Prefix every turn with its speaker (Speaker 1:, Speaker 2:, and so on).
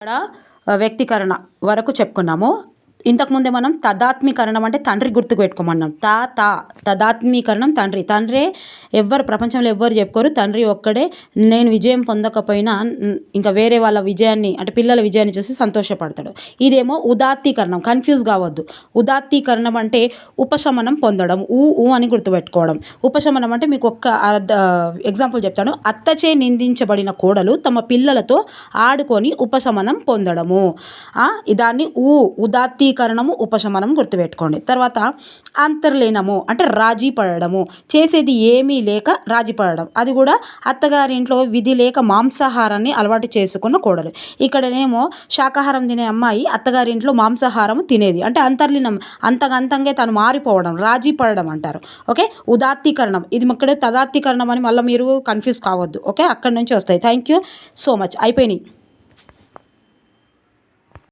Speaker 1: ఇక్కడ వ్యక్తీకరణ వరకు చెప్పుకున్నాము. ఇంతకుముందే మనం తదాత్మీకరణం అంటే తండ్రి గుర్తుకు పెట్టుకోమన్నాం. తా తా తదాత్మీకరణం తండ్రి. తండ్రే ఎవ్వరు ప్రపంచంలో ఎవ్వరు చెప్పుకోరు. తండ్రి ఒక్కడే. నేను విజయం పొందకపోయినా ఇంకా వేరే వాళ్ళ విజయాన్ని అంటే పిల్లల విజయాన్ని చూసి సంతోషపడతాడు. ఇదేమో ఉదాత్తీకరణం. కన్ఫ్యూజ్ కావద్దు. ఉదాత్తీకరణం అంటే ఉపశమనం పొందడం. ఊ ఊ అని గుర్తుపెట్టుకోవడం. ఉపశమనం అంటే మీకు ఒక్క ఎగ్జాంపుల్ చెప్తాను. అత్తచే నిందించబడిన కోడలు తమ పిల్లలతో ఆడుకొని ఉపశమనం పొందడము. దాన్ని ఊ ఉదాత్తి వ్యక్తీకరణము ఉపశమనం గుర్తుపెట్టుకోండి. తర్వాత అంతర్లీనము అంటే రాజీ పడడము. చేసేది ఏమీ లేక రాజీ పడడం. అది కూడా అత్తగారింట్లో విధి లేక మాంసాహారాన్ని అలవాటు చేసుకున్న కోడలు. ఇక్కడనేమో శాకాహారం తినే అమ్మాయి అత్తగారింట్లో మాంసాహారం తినేది. అంటే అంతర్లీనం అంతగంతంగా తను మారిపోవడం రాజీ పడడం అంటారు. ఓకే? ఉదాత్తీకరణం. ఇది ఇక్కడ తదాత్తీకరణం అని మళ్ళీ మీరు కన్ఫ్యూజ్ కావద్దు. ఓకే? అక్కడి నుంచి వస్తాయి. Thank you so much. అయిపోయినాయి.